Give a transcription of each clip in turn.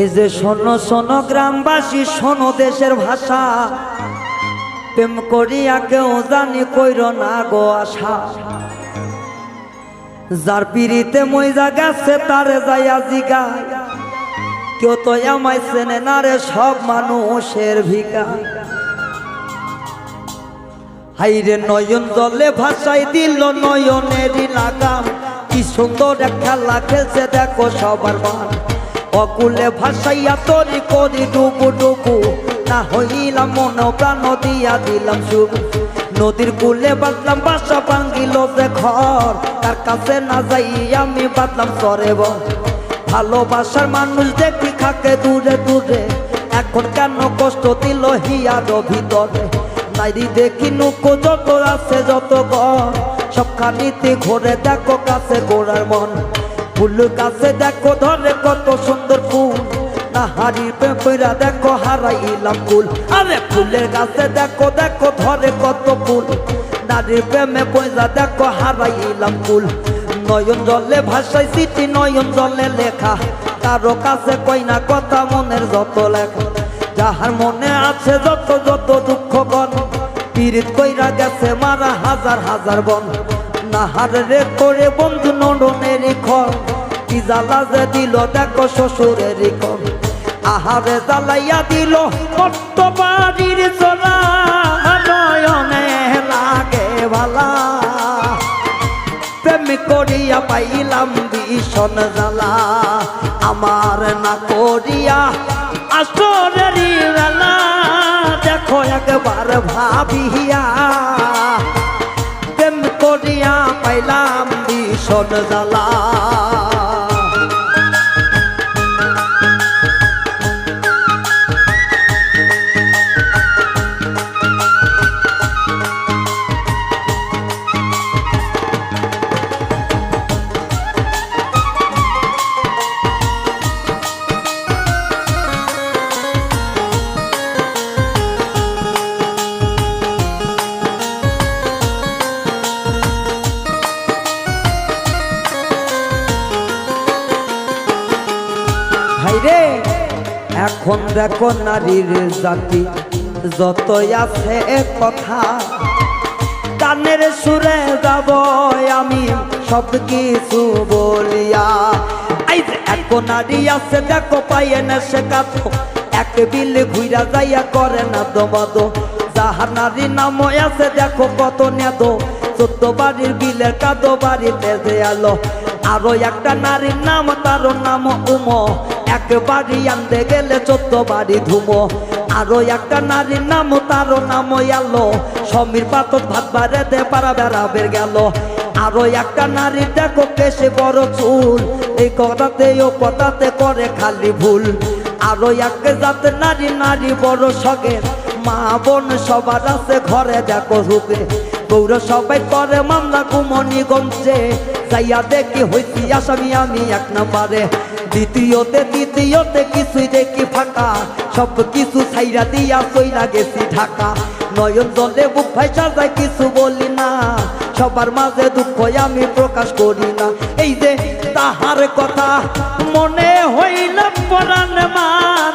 এই যে শোনো শোনো গ্রামবাসী, শোনো দেশের ভাষা। প্রেম করিয়া কেউ জানি কইর না গো আশা। যার পিড়িতে মইজা গেছে, তারে যাইয়া জিগা কেউ তো আমায় চেনে না রে, সব মানুষের ভিকা হাইরে নয়ন জলে ভাষাই দিল নয়নেরই লাগাম কি সুন্দর খেলা খেলছে, দেখো সবার মান। অকুলে ভাসাইয়া তরি করি ডুবু ডুবু। না হইলাম মন, প্রাণ দিয়া দিলাম শুরু নদীর কুলে বাঁধলাম বাসা ভাঙ্গিল যে ঘর। তার কাছে না যাই আমি বাঁধলাম সরে ভালোবাসার মানুষ দেখি খাকে দূরে দূরে। এখন কেন কষ্ট দিল হিয়ার ভিতরে? নাইরি দেখি নুকো যত আছে যত ঘর সবখানিতে ঘুরে দেখো কাছে গোড়ার মন। ফুল কাছে দেখো, ধরে কত সুন্দর ফুল। না হারির পেপরা দেখো, হারাইলাম ফুল। আরে ফুলের গাছে দেখো দেখো, ধরে কত ফুল। নারীর প্রেমে পয়সা দেখো, হারাইলাম ফুল। নয়ন জলে ভাষায় চিঠি নয়ন জলে লেখা। কারও কাছে কই না কথা, মনের যত লেখা। যাহার মনে আছে যত যত দুঃখ গণ পীড়িত কইরা গেছে মারা হাজার হাজার বন। নাহার রে করে বন্ধু নডনের খর কি জ্বালা যে দিল, দেখো শ্বশুরের কর আহারে জ্বালাইয়া দিল কত বাড়ির চলা নয়নে লাগে ভালা প্রেম করিয়া পাইলাম ভীষণ জ্বালা। আমার না করিয়া আসরের বেলা, দেখো একবার ভাবিয়া পাইলাম ভীষণ জ্বালা। ভাইরে এখন দেখো নারীর জাতি, যতই আছে কথা। কানের সুরে যাব আমি সব কিছু বলিয়া এক নারী আছে, দেখো পাইয়ে না সে এক বিল ঘুইরা যাইয়া করে না দমাদ। যাহার নারী নাম আছে, দেখো কত নেদো চোদ্দ বাড়ির বিলের কাদো, বাড়িতে যে আলো। আরও একটা নারীর নাম তার নাম উম। এক বাড়ি আনতে গেলে চোদ্দ বাড়ি ধুমো। আরও একটা নারীর নাম, তার নাম আলো। সমীর পাতত ভাত বারে দে পারা বেড়াবের গেল। আরও একটা নারী দেখো কেসে বড় চুল। এই কথাতে ও কথাতে করে খালি ভুল। আরও এক জাত নারী নারী বড় সগে মা বোন সবার আছে ঘরে, দেখো ঢুকে গৌর সবাই করে মামলা কুমনিগঞ্জে যাইয়া দেখি হইছি আসামি, আমি এক নম্বরে। দ্বিতীয়তে, তৃতীয়তে কিছুই দেখি ফাঁকা। সব কিছু ছাইরা দিয়া চইলা গেছি ঢাকা। নয়ন জলে বুক ভাইসা যায় কিছু বলি না। সবার মাঝে দুঃখ আমি প্রকাশ করি না। এই যে তাহার কথা মনে হইল পরাণ মানে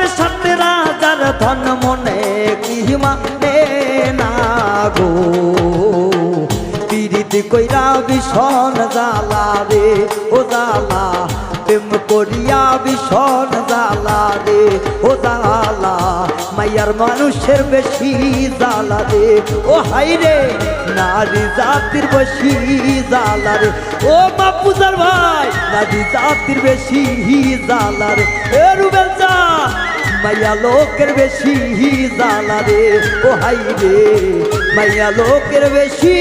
আমার সাথে রাজার ধন মনে কি মানে না গো। পিরিতি কইরা ভীষণ জালা রে, ও জালা প্রেম করিয়া ভীষণ জালা রে, ও জালা মাইয়ার মানুষের বেশি জালা রে ও হাই রে, নারী জাতির বেশি জালা রে ও বাপুজার ভাই, নারী জাতির বেশি জালা রে এ রুবেল মাইয়া লোকের বেশি জালা রে ও হাই রে, মাইয়া লোকের বেশি